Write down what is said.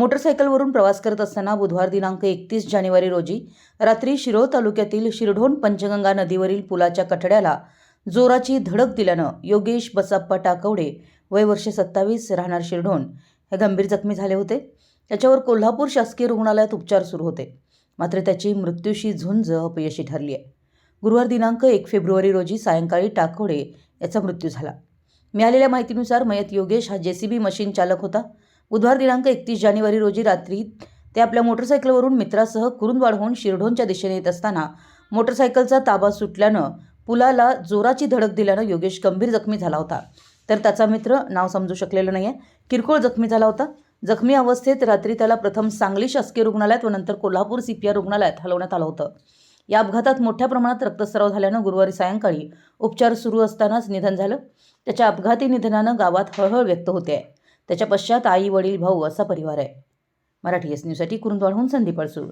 मोटरसायकलवरून प्रवास करत असताना बुधवार दिनांक एकतीस जानेवारी रोजी रात्री शिरोळ तालुक्यातील शिरढोण पंचगंगा नदीवरील पुलाच्या कठड्याला जोराची धडक दिल्यानं योगेश बसाप्पा टाकवडे वय वर्ष सत्तावीस राहणार शिरढोण हे गंभीर जखमी झाले होते. त्याच्यावर कोल्हापूर शासकीय रुग्णालयात उपचार सुरू होते. मात्र त्याची मृत्यूशी झुंज अपयशी ठरली आहे गुरुवार दिनांक एक फेब्रुवारी रोजी सायंकाळी टाकवडे याचा मृत्यू झाला. मिळालेल्या माहितीनुसार मयत योगेश हा जेसीबी मशीन चालक होता. बुधवार दिनांक एकतीस जानेवारी रोजी रात्री ते आपल्या मोटरसायकलवरून मित्रासह कुरुंदवाडहून शिरढोणच्या दिशेने येत असताना मोटरसायकलचा ताबा सुटल्यानं पुलाला जोराची धडक दिल्यानं योगेश गंभीर जखमी झाला होता. तर त्याचा मित्र नाव समजू शकलेलं नाही आहे किरकोळ जखमी झाला होता. जखमी अवस्थेत रात्री त्याला प्रथम सांगली शासकीय रुग्णालयात व नंतर कोल्हापूर सीपीआर रुग्णालयात हलवण्यात आलं होतं. या अपघातात मोठ्या प्रमाणात रक्तस्राव झाल्यानं गुरुवारी सायंकाळी उपचार सुरू असतानाच निधन झालं. त्याच्या अपघाती निधनानं गावात हळहळ व्यक्त होते आहे त्याच्या पश्चात आई वडील भाऊ असा परिवार आहे. मराठी एस न्यूजसाठी कुरुंदवाडहून संदीप अडसूळ.